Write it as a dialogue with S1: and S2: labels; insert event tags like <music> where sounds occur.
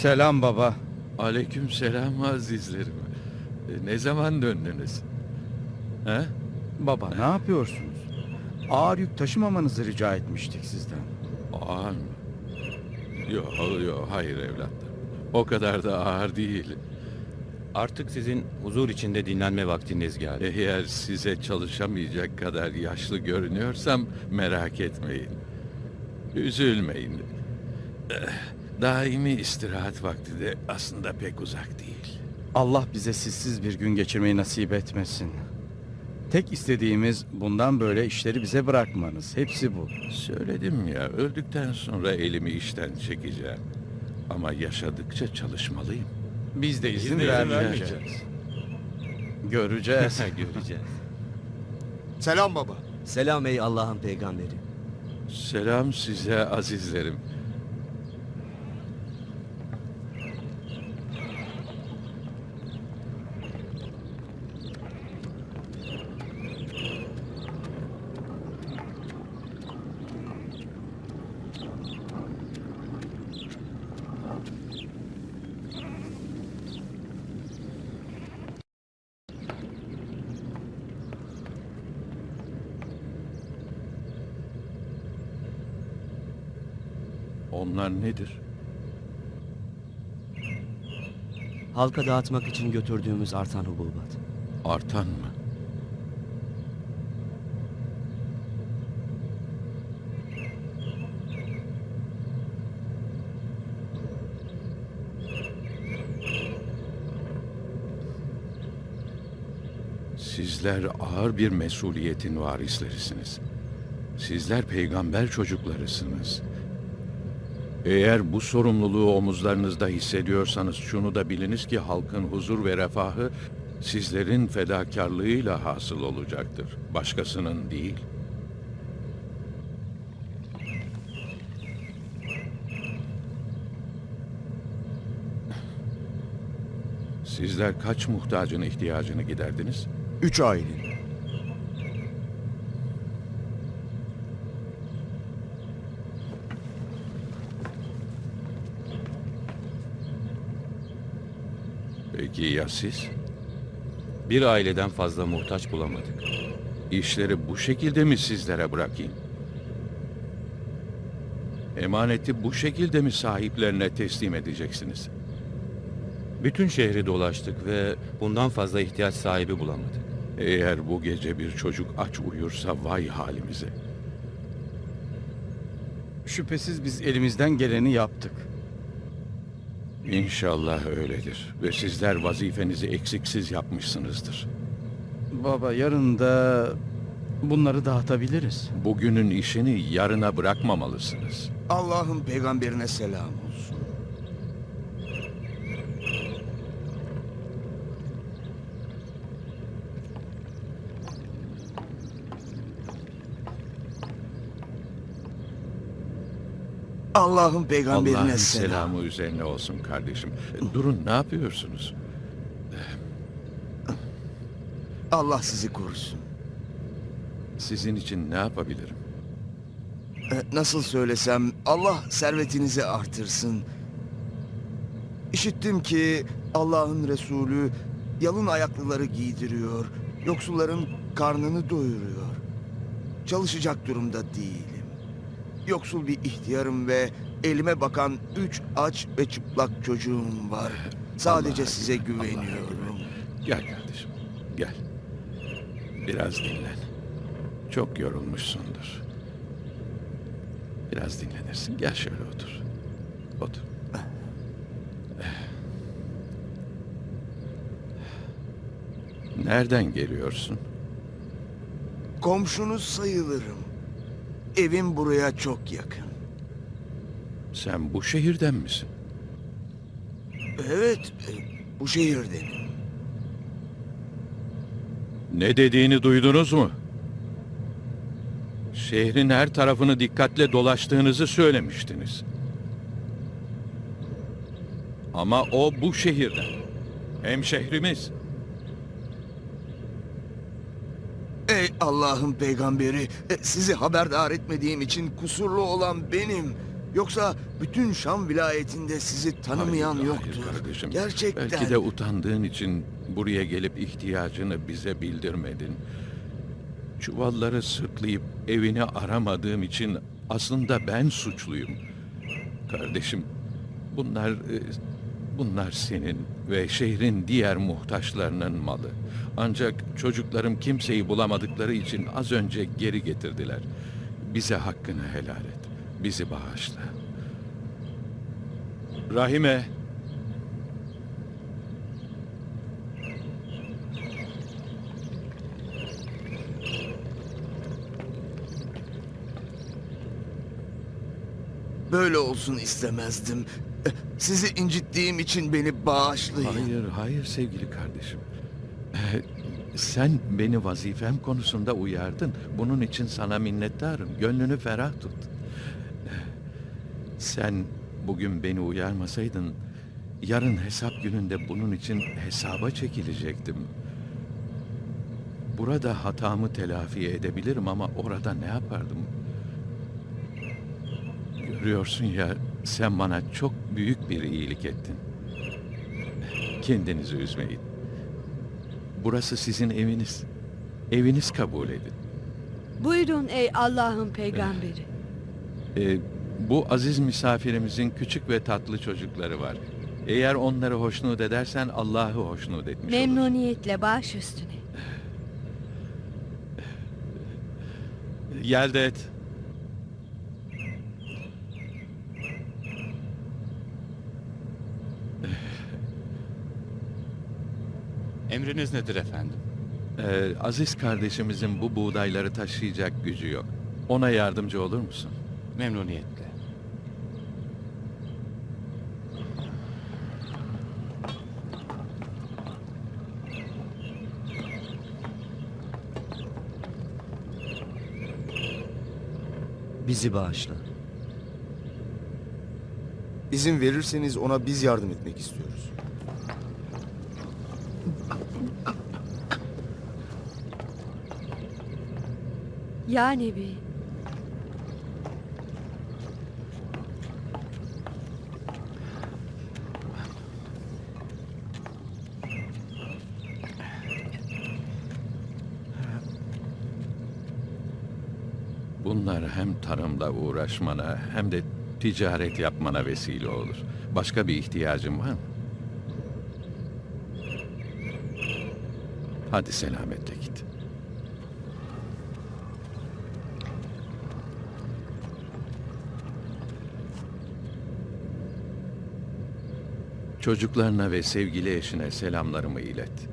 S1: Selam baba.
S2: Aleyküm selam azizlerim. E, Ne zaman döndünüz? He?
S1: Baba ne yapıyorsunuz? Ağır yük taşımamanızı rica etmiştik sizden.
S2: Ağır mı? Yok, yok, hayır evlatlarım. O kadar da ağır değil.
S3: Artık sizin huzur içinde dinlenme vaktiniz geldi.
S2: Eğer size çalışamayacak kadar yaşlı görünüyorsam merak etmeyin. Üzülmeyin. Eh, Daimi istirahat vakti de aslında pek uzak değil.
S1: Allah bize sizsiz bir gün geçirmeyi nasip etmesin. Tek istediğimiz bundan böyle işleri bize bırakmanız. Hepsi bu.
S2: Söyledim ya, öldükten sonra elimi işten çekeceğim. Ama yaşadıkça çalışmalıyım.
S1: Biz de izin
S3: de izin
S1: vermeyeceğiz. Göreceğiz. <laughs>
S3: Göreceğiz.
S4: Selam baba.
S5: Selam ey Allah'ın peygamberi.
S2: Selam size azizlerim. Onlar nedir?
S5: Halka dağıtmak için götürdüğümüz artan hububat.
S2: Artan mı? Sizler ağır bir mesuliyetin varislerisiniz. Sizler peygamber çocuklarısınız. Eğer bu sorumluluğu omuzlarınızda hissediyorsanız şunu da biliniz ki halkın huzur ve refahı sizlerin fedakarlığıyla hasıl olacaktır. Başkasının değil. Sizler kaç muhtacın ihtiyacını giderdiniz?
S4: Üç ailenin.
S2: Peki ya siz?
S3: Bir aileden fazla muhtaç bulamadık.
S2: İşleri bu şekilde mi sizlere bırakayım? Emaneti bu şekilde mi sahiplerine teslim edeceksiniz?
S3: Bütün şehri dolaştık ve bundan fazla ihtiyaç sahibi bulamadık.
S2: Eğer bu gece bir çocuk aç uyursa vay halimize.
S1: Şüphesiz biz elimizden geleni yaptık.
S2: İnşallah öyledir ve sizler vazifenizi eksiksiz yapmışsınızdır.
S1: Baba yarın da bunları dağıtabiliriz.
S2: Bugünün işini yarına bırakmamalısınız.
S4: Allah'ın peygamberine selam olsun. Allah'ın peygamberine
S2: Allah'ın
S4: selam.
S2: selamı üzerine olsun kardeşim. Durun ne yapıyorsunuz?
S4: Allah sizi korusun.
S2: Sizin için ne yapabilirim?
S4: E, Nasıl söylesem Allah servetinizi artırsın. İşittim ki Allah'ın Resulü yalın ayaklıları giydiriyor, yoksulların karnını doyuruyor. Çalışacak durumda değilim. Yoksul bir ihtiyarım ve elime bakan üç aç ve çıplak çocuğum var. Sadece
S2: Allah-
S4: size
S2: Allah-
S4: güveniyorum.
S2: Gel kardeşim, gel. Biraz dinlen. Çok yorulmuşsundur. Biraz dinlenirsin. Gel şöyle otur. Otur. Nereden geliyorsun?
S4: Komşunuz sayılırım. Evim buraya çok yakın.
S2: Sen bu şehirden misin?
S4: Evet, e, bu şehirdenim.
S2: Ne dediğini duydunuz mu? Şehrin her tarafını dikkatle dolaştığınızı söylemiştiniz. Ama o bu şehirden. Hem şehrimiz.
S4: Ey Allah'ın peygamberi, e, sizi haberdar etmediğim için kusurlu olan benim. Yoksa Bütün Şam vilayetinde sizi tanımayan
S2: Hayır,
S4: yoktur.
S2: hayır kardeşim.
S4: Gerçekten.
S2: Belki de utandığın için buraya gelip ihtiyacını bize bildirmedin. Çuvalları sırtlayıp evini aramadığım için aslında ben suçluyum. Kardeşim, bunlar e, bunlar senin ve şehrin diğer muhtaçlarının malı. Ancak çocuklarım kimseyi bulamadıkları için az önce geri getirdiler. Bize hakkını helal et. Bizi bağışla.
S3: Rahime,
S4: Böyle olsun istemezdim. Sizi incittiğim için beni bağışlayın.
S2: Hayır, hayır sevgili kardeşim. Ee, Sen beni vazifem konusunda uyardın. Bunun için sana minnettarım. Gönlünü ferah tut. Ee, Sen bugün beni uyarmasaydın, yarın hesap gününde bunun için hesaba çekilecektim. Burada hatamı telafi edebilirim ama orada ne yapardım? Görüyorsun ya, sen bana çok büyük bir iyilik ettin. Kendinizi üzmeyin. Burası sizin eviniz. Eviniz kabul edin.
S6: Buyurun ey Allah'ın peygamberi.
S2: Ee, bu aziz misafirimizin küçük ve tatlı çocukları var. Eğer onları hoşnut edersen Allah'ı hoşnut etmiş olursun.
S6: Memnuniyetle baş üstüne.
S3: gel de et. Emriniz nedir efendim?
S2: Ee, aziz kardeşimizin bu buğdayları taşıyacak gücü yok. Ona yardımcı olur musun?
S3: Memnuniyetle.
S5: Bizi bağışla.
S7: İzin verirseniz ona biz yardım etmek istiyoruz.
S6: Ya Nebi.
S2: Bunlar hem tarımla uğraşmana hem de ticaret yapmana vesile olur. Başka bir ihtiyacın var mı? Hadi selametle git. Çocuklarına ve sevgili eşine selamlarımı ilet.